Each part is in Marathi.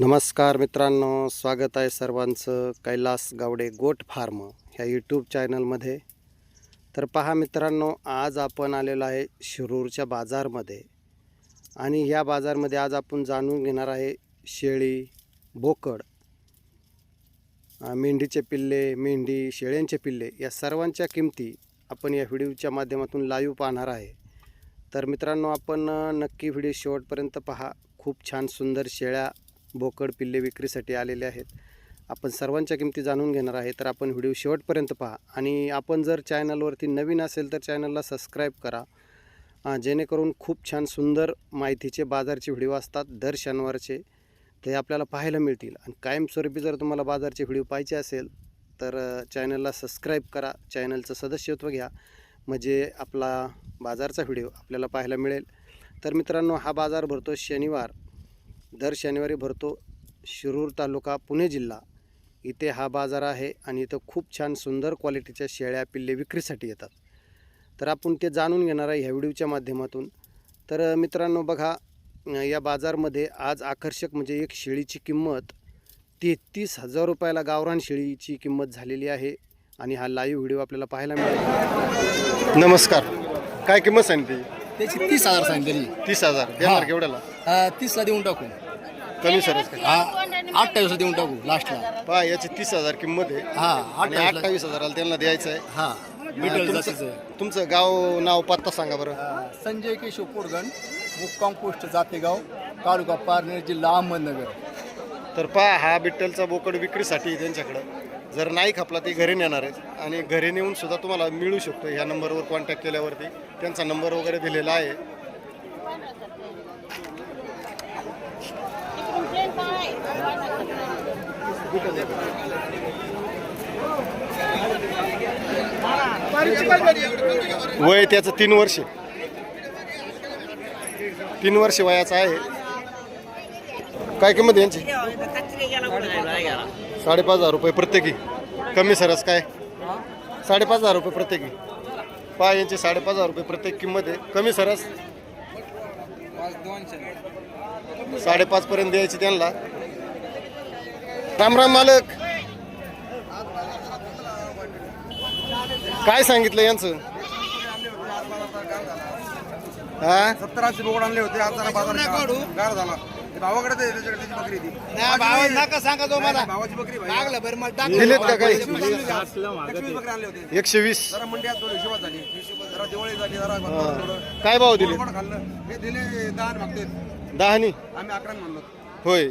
नमस्कार मित्रांनो स्वागत आहे सर्वांचं कैलास गावडे गोट फार्म ह्या यूट्यूब चॅनलमध्ये. तर पहा मित्रांनो आज आपण आलेलो आहे शिरूरच्या बाजारमध्ये. आणि ह्या बाजारमध्ये आज आपण जाणून घेणार आहे शेळी बोकड मेंढीचे पिल्ले मेंढी शेळ्यांचे पिल्ले या सर्वांच्या किमती आपण या व्हिडिओच्या माध्यमातून लाईव्ह पाहणार आहे. तर मित्रांनो आपण नक्की व्हिडिओ शेवटपर्यंत पहा. खूप छान सुंदर शेळ्या बोकड पिल्ले विक्रीसाठी आलेले आहेत. आपण सर्वांच्या किमती जाणून घेणार आहे. तर आपण व्हिडिओ शेवटपर्यंत पहा. आणि आपण जर चॅनलवरती नवीन असेल तर चॅनलला सबस्क्राईब करा. जेणेकरून खूप छान सुंदर माहितीचे बाजारचे व्हिडिओ असतात. दर शनिवारचे ते आपल्याला पाहायला मिळतील. आणि कायमस्वरूपी जर तुम्हाला बाजारचे व्हिडिओ पाहिजे असेल तर चॅनलला सबस्क्राईब करा. चॅनलचं सदस्यत्व घ्या. म्हणजे आपला बाजारचा व्हिडिओ आपल्याला पाहायला मिळेल. तर मित्रांनो हा बाजार भरतो शनिवार. दर शनिवारी भरतो शिरूर तालुका पुणे जिल्हा. इथे हा बाजार आहे आणि इथं खूप छान सुंदर क्वालिटीच्या शेळ्या पिल्ले विक्रीसाठी येतात. तर आपण ते जाणून घेणार आहे ह्या व्हिडिओच्या माध्यमातून. तर मित्रांनो बघा या बाजारमध्ये आज आकर्षक म्हणजे एक शेळीची किंमत तेहतीस हजार रुपयाला गावरान शेळीची किंमत झालेली आहे आणि हा लाईव्ह व्हिडिओ आपल्याला पाहायला मिळेल. नमस्कार. काय किंमत त्याची तीस हजार सांगितली तीस हजार. देणार केवढ्याला तीसला देऊन टाकू. कमी काय हा अठ्ठावीसला देऊन टाकू लास्टला पहा याची तीस हजार किंमत आहे. हा आणि अठ्ठावीसला. अठ्ठावीस हजाराला त्यांना द्यायचं आहे हा मिडल तुमचं- जातीचं. तुमचं गाव नाव पत्ता सांगा बरं. अं, संजय केशव पोरगण मुक्काम पोस्ट जातेगाव तालुका पारनेर जिल्हा अहमदनगर. तर पहा हा बिट्टलचा बोकड विक्रीसाठी आहे त्यांच्याकडं. जर नाही खपला ते घरी नेणार आहेत. आणि घरी नेऊन सुद्धा तुम्हाला मिळू शकतो. ह्या नंबरवर कॉन्टॅक्ट केल्यावरती त्यांचा नंबर वगैरे दिलेला आहे. वय त्याचं तीन वर्ष. तीन वर्ष वयाचं आहे. काय किंमत यांची? साडेपाच हजार रुपये प्रत्येकी. कमी सरस काय? साडेपाच हजार रुपये प्रत्येकी. पहा यांची साडेपाच हजार रुपये प्रत्येक किंमत आहे. कमी सरस. साडेपाच पर्यंत द्यायची त्यांना. राम राम मालक. काय सांगितलं यांचं? हा? सत्तराशे बोकड आणले होते आज जरा बाजार गार झाला. ते भावाकडे ते त्याच्याकडे त्याची बकरी ती नका सांगा तो मला. भावाची बकरी भाई. लागलं बरं मला दिलेत का काही? एकवीस बकरी आणले होते. एकशे वीस जरा मंडी आज थोडी हिशोबात झाली. जरा दिवाळी झाली जरा थोडं. काय भाव दिले? खाल्लं. हे दिले दहा मागते. दहानी आम्ही अकरा म्हणलो. होय.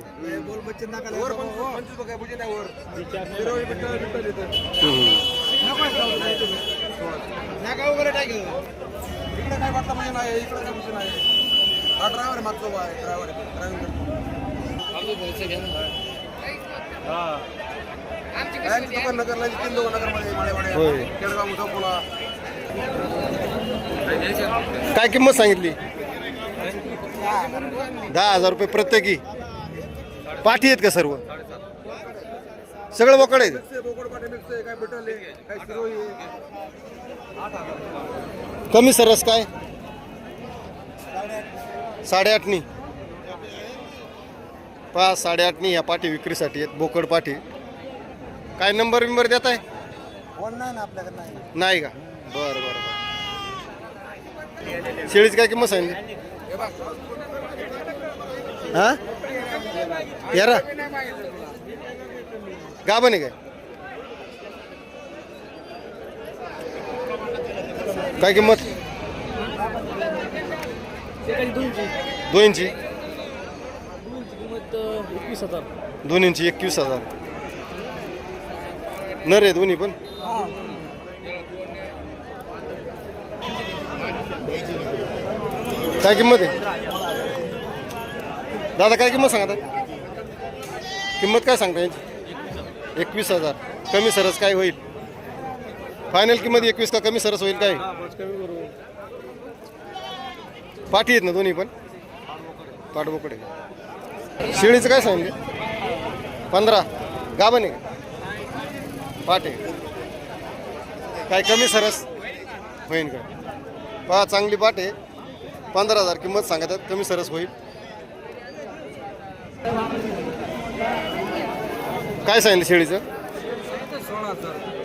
होय. काय किंमत सांगितली? दहा हजार रुपये प्रत्येकी. पाठी आहेत का सर्व? सगळं बोकड आहेत? कमी सरस काय? साडेआठनी. पाच साडेआठनी ह्या पाठी विक्रीसाठी आहेत बोकड पाठी. काय नंबर बिंबर देत आहे नाही नाही का? बरं बरं बरं. शेळीची काय किंमत सांगितली? हा? यारा. गाभण आहे काय? काय किंमत? इंची एकवीस हजार दोन्हींची एकवीस हजार. नर आहे दोन्ही पण. काय किंमत आहे? दादा काय किंमत सांगा आता? किंमत काय सांगता यांची? एकवीस हजार. कमी सरस काय होईल? फायनल किंमत एकवीस का कमी सरस होईल काय? पाठी आहेत ना दोन्ही पण? पाठबोकडे शिळीचं काय सांगितलं पंधरा. गाभण आहे. पाठ आहे. काय कमी सरस? होईन का? पहा चांगली पाठ आहे. पंधरा हजार किंमत सांगतात. कमी सरस होईल. काय सांगितलं शेळीचं?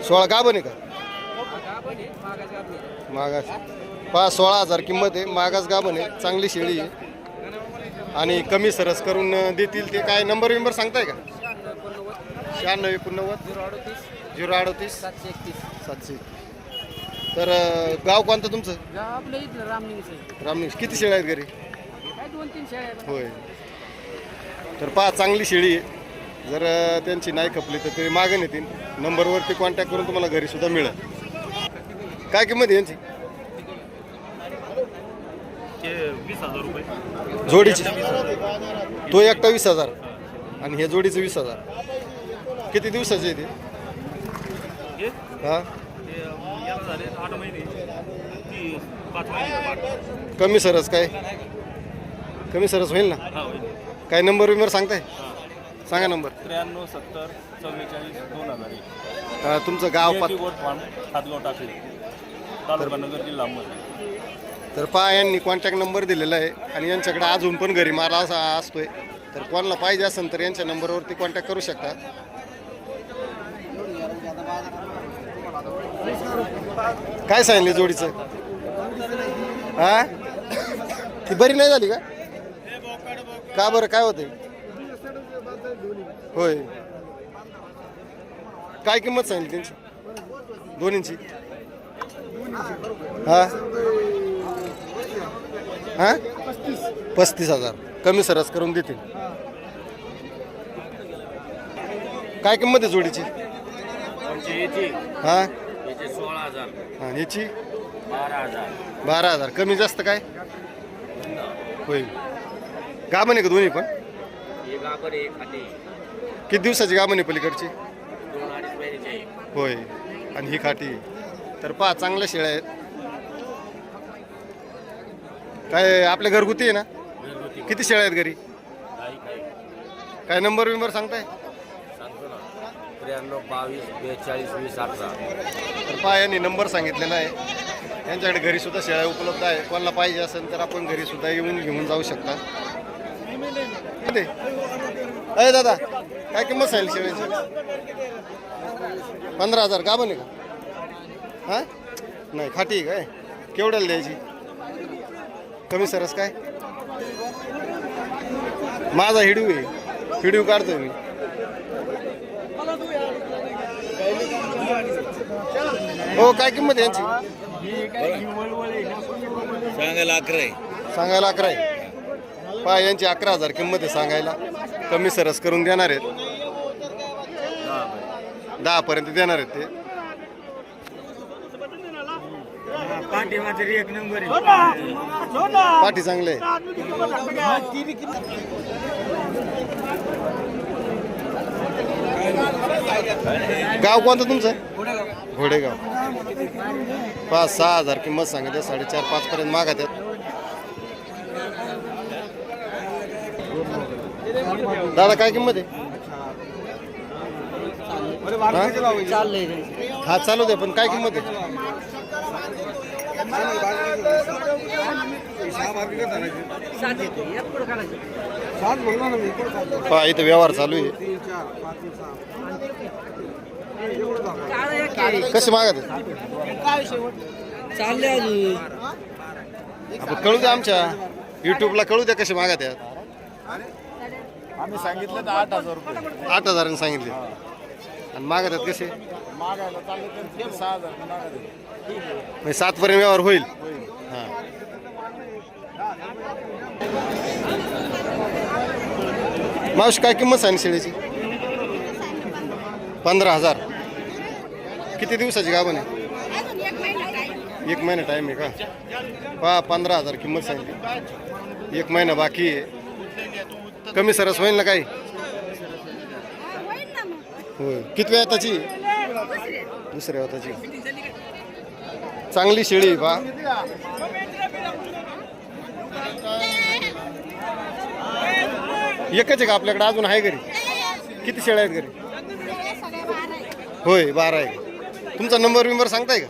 सोळा का बने का? मागास. पहा सोळा हजार किंमत आहे. मागास गाभण आहे? चांगली शेळी आहे. आणि कमी सरस करून अं, देतील ते. काय नंबर विंबर सांगताय का? शहाण्णव एकोणनव्वद. झिरो अडतीस. सातशे एकतीस. सातशे तर अं, गाव कोणतं तुमचं? गाव आपलं इथलं रामलिंगचं रामनिश किती शेळ्या आहेत घरी? काय दोन तीन शेळ्या आहेत. होय. तर पहा चांगली शेळी आहे. जर त्यांची नाही खपली तर ते मागं नेतील. नंबरवरती कॉन्टॅक्ट करून तुम्हाला घरी सुद्धा मिळेल. काय किंमत आहे यांची? जोडीची. तो एकटा वीस हजार. आणि हे जोडीचं वीस हजार. किती दिवसाचे आहे ते? हा? कमी सरस काय? कमी सरस होईल ना? काय नंबर विंबर सांगताय? सांगा नंबर. त्र्याण्णव सत्तर चव्वेचाळीस दोन हजार एक. तुमचं गाव पात गोट फार्म हातगाव टाकले. तालुका नगर जिल्हा अहमदनगर. तर पहा यांनी कॉन्टॅक्ट नंबर दिलेला आहे आणि यांच्याकडे अजून पण घरी मारा असा असतोय. तर कोणाला पाहिजे असेल तर यांच्या नंबरवरती कॉन्टॅक्ट करू शकता. काय सांगितले जोडीचं? हा? ती बरी नाही झाली का? का बरं? काय होते होय. काय किंमत सांगितली त्यांची? दोन्हींची. हा? हा? पस्तीस हजार. कमी सरस करून देतील. काय किंमत आहे जोडीची? हा? याचे सोळा हजार याची बारा हजार. बारा हजार कमी जास्त काय? होईल गाभण आहे का दोन्ही पण? किती दिवसाची गाभण आहे पलीकडची? होय. आणि ही खाटी. तर पहा चांगल्या शेळ्या आहेत. काय आपल्या घरगुती आहे ना? किती शेळ्या आहेत घरी? काय नंबर विंबर सांगताय? सांगतो ना त्र्याण्णव बावीस बेचाळीस वीस अठरा तर पहा यांनी नंबर सांगितलेला आहे. यांच्याकडे घरीसुद्धा शेळ्या उपलब्ध आहे कोणाला पाहिजे असेल तर आपण घरीसुद्धा येऊन घेऊन जाऊ शकता. अय दादा काय किंमत सांगेल शेळ्याची? पंधरा हजार का बने का? हा? नाही खाटी काय? केवढ्याला द्यायची? कमी सरस काय? माझा हिडू आहे. हिडू काढतोय मी. हो काय किंमत आहे यांची? सांगायला अकरा आहे. सांगायला अकरा आहे. पहा यांची अकरा हजार किंमत आहे सांगायला. कमी सरस करून देणार आहेत. दहा पर्यंत देणार आहेत ते. एक नंबर पाठी चांगले आहे. गाव कोणतं तुमचं? घोडेगाव. पाच सहा हजार किंमत सांगितली साडेचार पाच पर्यंत मागत आहेत. दादा काय किंमत आहे? हा? चाललंय. हा चालू दे पण काय किंमत आहे? पहा इथं. व्यवहार चालू आहे. कसे मागत चालले आपण कळू द्या आमच्या. युट्यूबला कळू द्या कसे मागत आहेत आम्ही सांगितलं तर आठ हजार रुपये. आठ हजारांनी सांगितले. आणि मागत आहेत कसे? मागायला चाललं तर सहा हजार मागायला म्हणजे सातपर्यंत व्यवहार होईल. हां. मावशी काय किंमत सांगितली शेळीची? पंधरा हजार. किती दिवसाची गाभण आहे? एक महिना टाईम आहे का? पहा पंधरा हजार किंमत सांगितली एक महिना बाकी आहे. कमी सरस होईल ना काही? होय. किती वेळाची दुसऱ्या वेळाची चांगली शेळी बा. एकच आहे का आपल्याकडे? अजून आहे घरी? किती शेळ्या आहेत घरी? होय बारा आहे. तुमचा नंबर बिंबर सांगताय का?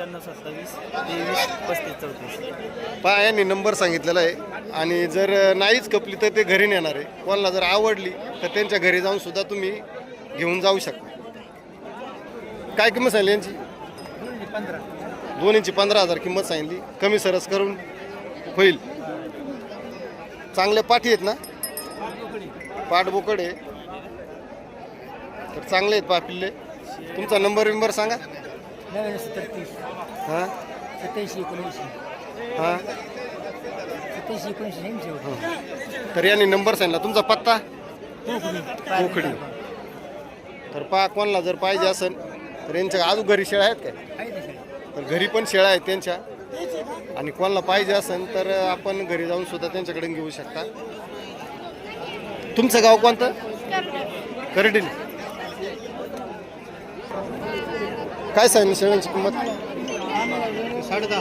पंच्याण्णव सत्तावीस तेवीस पस्तीस चौतीस. पहा यांनी नंबर सांगितलेला आहे. आणि जर नाहीच कपली तर ते घरी नेणार आहे. कोणाला जर आवडली तर त्यांच्या घरी जाऊन सुद्धा तुम्ही घेऊन जाऊ शकता. काय किंमत सांगली यांची? दोन इंची पंधरा हजार किंमत सांगितली. कमी सरस करून होईल. चांगले पाठी आहेत ना? पाठबोकड आहे. तर चांगले आहेत पापिल्ले तुमचा नंबर विंबर सांगा. नव्याण्णव सत्तर तीस हां? सत्याऐंशी एकोणऐंशी. हां? सत्याऐंशी एकोणऐंशी तर यांनी नंबर सांगितला. तुमचा पत्ता? कोकडी तर पहा कोणाला जर पाहिजे असेल तर यांच्या अजून घरी शेळ्या आहेत काय? तर घरी पण शेळ्या आहेत त्यांच्या. आणि कोणाला पाहिजे असेल तर आपण घरी जाऊन सुद्धा त्यांच्याकडे घेऊ शकता. तुमचं गाव कोणतं? करडील. काय सांगितलं शेळ्यांची किंमत? साडेदहा.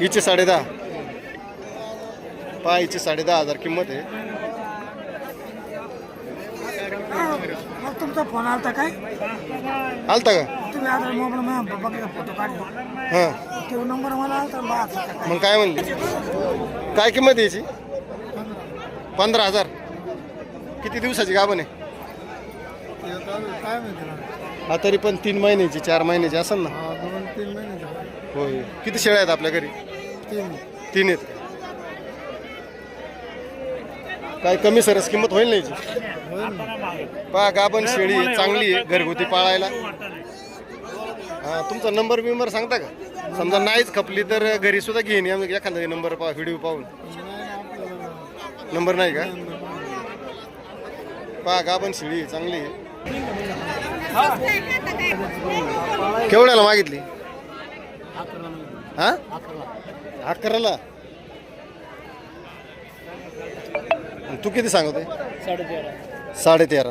हिची साडेदहा. पहा हिची साडेदहा हजार किंमत आहे. मग तुमचा फोन आलता काय? आलता का? तुम्ही आता मोबाईल बघा फोटो काढला. हां. तो नंबर मला आलता मग काय म्हणली? काय किंमत आहे याची पंधरा हजार. किती दिवसाची गाभण आहे? काय माहिती हा तरी पण तीन महिन्याची चार महिन्याची असेल ना? दोन तीन महिने होय. किती शेळ्या आहेत आपल्या घरी? तीन. तीन आहेत. काय कमी सरस किंमत होईल ना याची? पहा गाभण शेळी आहे चांगली आहे घरगुती पाळायला. हा तुमचा नंबर बिंबर सांगता का? समजा नाहीच खपली तर घरी सुद्धा घेईन. या एखादा नंबर पहा व्हिडिओ पाहून. नंबर नाही का? पहा गाभण शेळी आहे चांगली आहे. केवढ्याला मागितली? हा? अकराला. आणि तू किती सांगतोय साडेतेरा. साडे तेरा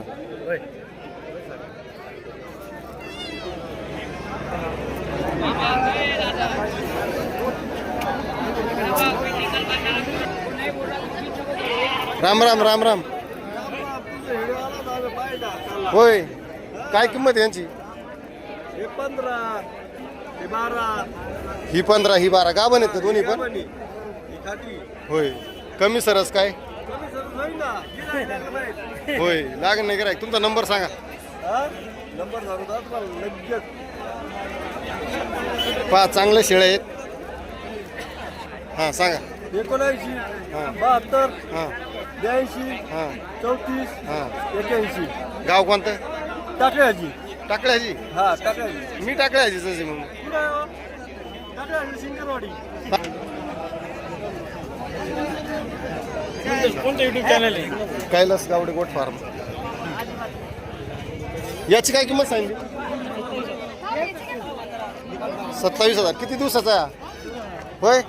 राम राम राम राम. होय. काय किंमत यांची? पंधरा बारा. ही पंधरा ही बारा. गाभण आहेत का दोन्ही पण? होय. कमी सरस काय? होय. लागण नाही कराय तुमचा नंबर सांगा. नंबर तुम्हाला लगेच. पहा चांगल्या शेळ्या आहेत. हां सांगा. एकोणऐंशी हां. बहात्तर हां. ब्याऐंशी हां. चौतीस हां. एक्याऐंशी गाव कोणतं? टाकळ्याची टाकळ्याची हा टाकळ्याची मी टाकळ्याची तशी म्हणून. टाकळ्याची सिंगरवाडी कोणतं युट्यूब चॅनल आहे? Kailas Gawade goat farm. याची काय किंमत सांगितली सत्तावीस हजार. किती दिवसाचा? आहे हा? होय?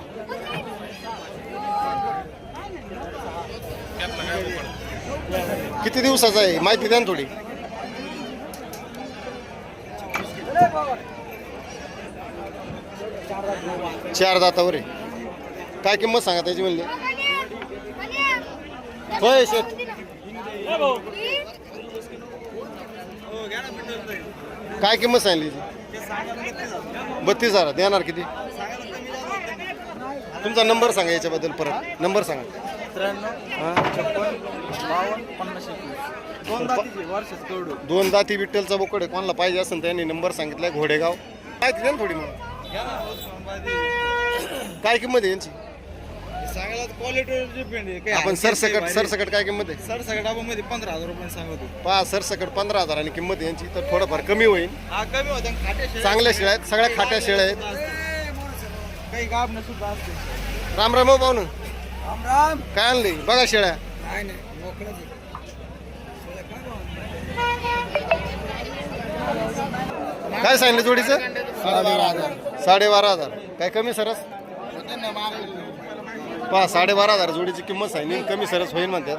किती दिवसाचा आहे? माहिती द्या ना थोडी. चार दातावर आहे. काय किंमत सांगा त्याची म्हणली? होय शेत काय किंमत सांगली बत्तीस हजार. देणार किती? तुमचा नंबर सांगा याच्याबद्दल परत. नंबर सांगा. हा? दोन दाती विठ्ठलचा बोकड आहे. कोणाला पाहिजे असेल त्यांनी नंबर सांगितलाय घोडेगाव. द्या ना थोडी मग? काय किंमत आहे यांची? सांगायला क्वालिटीवर डिपेंड आहे. आपण सरसकट सरसकट काय किंमत आहे? सर सगळ्या मध्ये पंधरा हजार रुपये सांगतो. पहा सरसकट पंधरा हजार आणि किंमत यांची. तर थोडंफार कमी होईल. हा कमी होते खाटे चांगल्या शेळ्या आहेत. सगळ्या खाट्या शेळ्या आहेत. काही गाबणं सुद्धा असते. राम राम हो पाहुणं राम काय आणले बघा शेळ्या. नाही नाही. काय सांगितलं जोडीचं? साडेबारा हजार. काय कमी सरस? पहा साडेबारा हजार जोडीची किंमत सांगितली. कमी सरस होईल म्हणतात.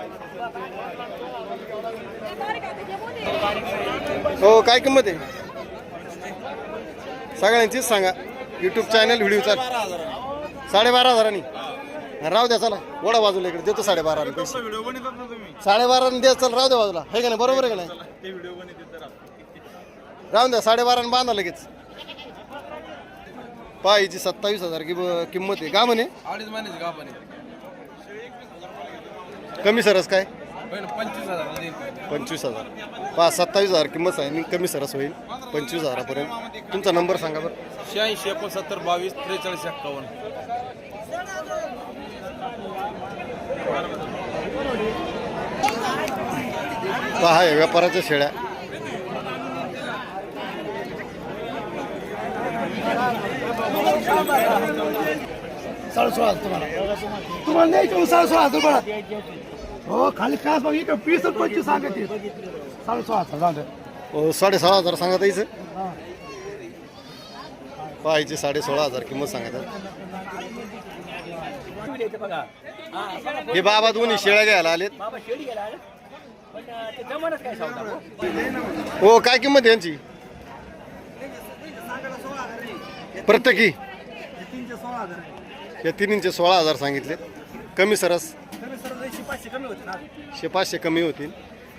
हो काय किंमत आहे? सगळ्यांचीच सांगा. युट्यूब चॅनल व्हिडिओ चाल साडेबारा हजारांनी. राहू द्या चला. वडा बाजूला इकडे. देतो साडेबारा पैसे व्हिडिओ बनवतात ना तुम्ही? साडेबारा द्या चल राहू द्या बाजूला. हे का नाही? बरोबर आहे का नाही? ते व्हिडिओ बनवतात तर राहून द्या साडेबारा बांधा लगेच. पायची सत्तावीस हजार कि किंमत आहे. का म्हणे? अडीच महिन्याची का पण कमी सरस काय? पंचवीस हजार पंचवीस हजार. पहा सत्तावीस हजार किंमत आहे आणि कमी सरस होईल. पंचवीस हजारापर्यंत. तुमचा नंबर सांगा बरं. शहाऐंशी एकोणसत्तर बावीस त्रेचाळीस एक्कावन्न. पहा हे व्यापाराच्या शेळ्या. साडे सोळा तुम्हाला. तुम्हाला नाही का साडे सोळा हजार बघा हो खाली काय बघ इकडे वीस पंचवीस सांगते साडे सोळा हजार हो साडे सोळा हजार सांगत यायचं पाहायची साडे सोळा हजार किंमत सांगतात हे बाबा दोन्ही शेळ्या घ्यायला आलेत? हो काय किंमत आहे यांची? प्रत्येकी? या तिन्हींचे सोळा हजार सांगितले. कमी सरस. शे पाचशे कमी होतील.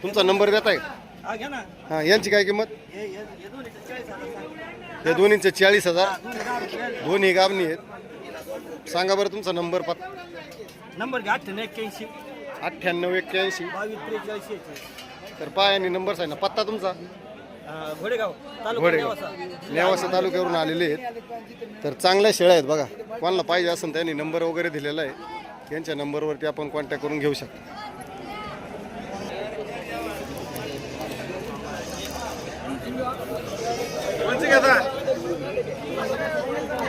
तुमचा नंबर देताय? हा घ्या ना हा यांची काय किंमत? या दोन्हींचे चाळीस हजार. दोन्ही गाबणी आहेत. सांगा बरं तुमचा नंबर पत नंबर घ्या अठ्ठ्याण्णव एक्क्याऐंशी. अठ्ठ्याण्णव एक्क्याऐंशी. बावीस त्रेचाळीस तर पाय आणि नंबर सांगा. पत्ता तुमचा? घोडेगाव नेवासा. तालुक्यावरून आलेले आहेत. तर चांगल्या शेळ्या आहेत बघा. कोणाला पाहिजे असेल त्यांनी नंबर वगैरे दिलेला आहे यांच्या नंबरवरती आपण कॉन्टॅक्ट करून घेऊ शकतो.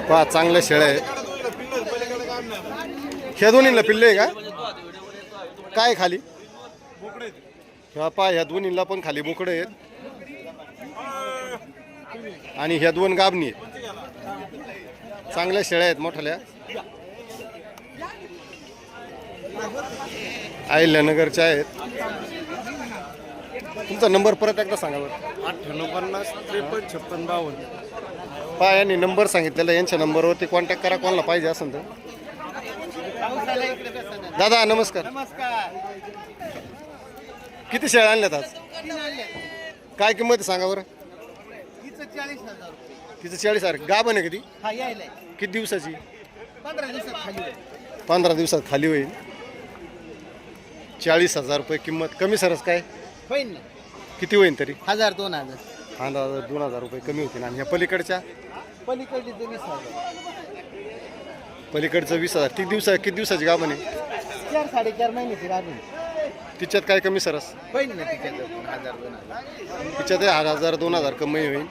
पहा चांगल्या शेळ्या आहेत. ह्या दोन्हीला पिल्ले आहे का? काय खाली? ह्या पहा ह्या दोन्हीला पण खाली बोकडं आहेत. आणि ह्या दोन गाबणी आहेत. चांगल्या शेळ्या आहेत मोठ्याल्या अहिल्यानगरच्या आहेत. तुमचा नंबर परत एकदा सांगा बरं. अठ्ठ्याण्णव पन्नास त्रेपन्न छप्पन बावन्न. पहा यांनी नंबर सांगितलेला यांच्या नंबरवरती कॉन्टॅक्ट करा कोणाला पाहिजे असेल तर. दादा नमस्कार. किती शेळ्या आणल्यात आज? काय किंमत आहे सांगा बरं. तिचं चाळीस हजार. गाभण आहे हा यायला किती दिवसाची? पंधरा दिवसात खाली होईल. पंधरा दिवसात खाली होईल चाळीस हजार रुपये किंमत. कमी सरस काय? होईल ना किती होईल तरी? हजार दोन हजार. हा हजार दोन हजार रुपये कमी होतील. आणि ह्या पलीकडच्या? पलीकडली ते वीस हजार. पलीकडचं वीस हजार. किती दिवसा किती दिवसाची गाभण आहे चार साडेचार महिन्याची तिच्यात काय कमी सरस? होईल ना तिच्यात हजार दोन हजार. तिच्यात हजार दोन हजार कमी होईल.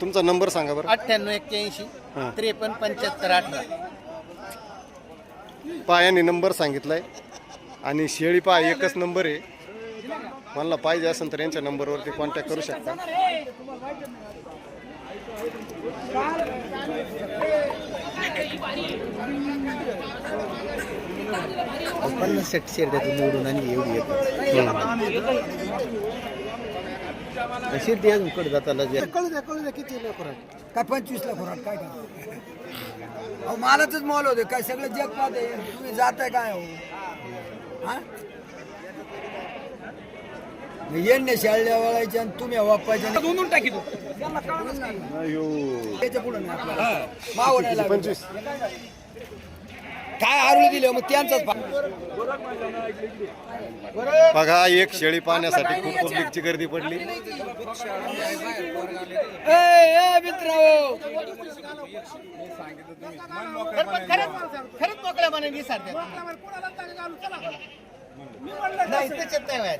तुमचा नंबर सांगा बरं. अठ्ठ्याण्णव एक्क्याऐंशी हां. त्रेपन्न पंच्याहत्तर अठरा पहा यांनी नंबर सांगितलाय. आणि शेळी पहा एकच नंबर आहे. मला पाहिजे असेल तर यांच्या नंबरवरती कॉन्टॅक्ट करू शकता. पन्नास सेट शेर त्यातून निवडून आणि एवढी येतात शेती अजून कडे जाताला जे कळू द्या कळू द्या किती ला खोराट काय पंचवीस ला खोराट काय काय अहो मालाच मॉल होते काय सगळं जग पाहते तुम्ही जाताय काय हो? हा येणे शाळेला वळायचे आणि तुम्ही वापायचे दोन टाकी त्याच्या पुढे नाही आपल्याला. लागत. पंचवीस? काय आरुळी दिले मग त्यांचाच भाग. बघा एक शेळी पाहण्यासाठी खूप पब्लिकची गर्दी पडली.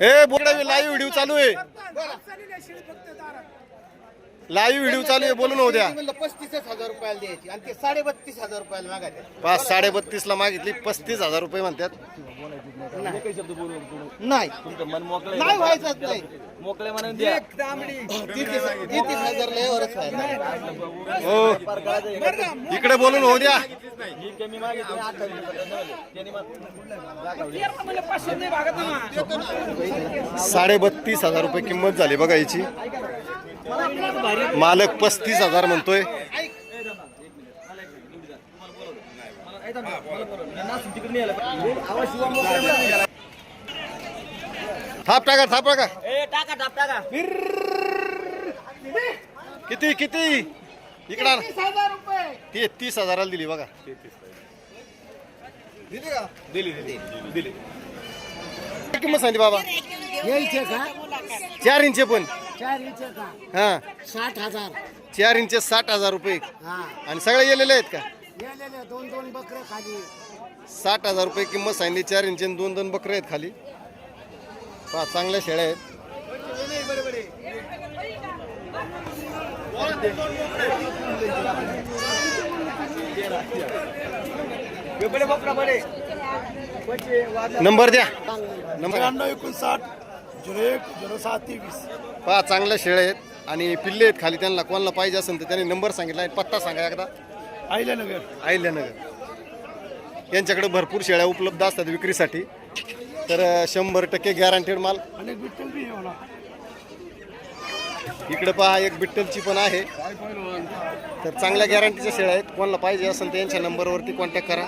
ए बोकडा लाईव्ह व्हिडिओ चालू आहे लाईव्ह व्हिडिओ चालू आहे बोलून होऊ द्या. मी म्हणलं पस्तीसच हजार रुपयाला द्यायची आणि ते साडे बत्तीस हजार रुपयाला मागायचे. पाच साडे बत्तीस ला मागितली पस्तीस हजार रुपये म्हणतात. नाही. नाही व्हायचंच नाही. द्या. हो. इकडे बोलून होऊ द्या. साडे बत्तीस हजार रुपये किंमत झाली बघा याची. मालक पस्तीस हजार म्हणतोय. थाप टाका थाप टाका. टाका टाप टाका. किती किती? इकडा ती तीस हजाराला दिली बघा. दिली का? दिली दिली दिली. किंमत सांगते बाबा. चार इंचे पण. चार इंच का? हा. साठ हजार. चार इंचे साठ हजार रुपये. हा. आणि सगळे गेलेले आहेत का? गेलेले दोन दोन बकरे खाली. साठ हजार रुपये किंमत सांगली चार इंचे आणि दोन दोन बकरे आहेत खाली. पहा चांगल्या शेळ्या आहेत. नंबर द्या. नंबर त्र्याण्णव एकोणसाठ. झिरो एक झिरो सात तेवीस. पहा चांगल्या शेळ्या आहेत आणि पिल्ले आहेत खाली. त्यांना कोणाला पाहिजे असेल तर त्यांनी नंबर सांगितला आहे पत्ता सांगा एकदा. आहिल्यानगर अहिल्यानगर. यांच्याकडे भरपूर शेळ्या उपलब्ध असतात विक्रीसाठी. तर अं, शंभर टक्के गॅरंटेड माल. आणि विठ्ठल बी आहे मला इकडे पहा एक बिट्टलची पण आहे. तर चांगल्या गॅरंटीच्या शेळ्या आहेत. कोणाला पाहिजे असेल तर यांच्या नंबरवरती कॉन्टॅक्ट करा.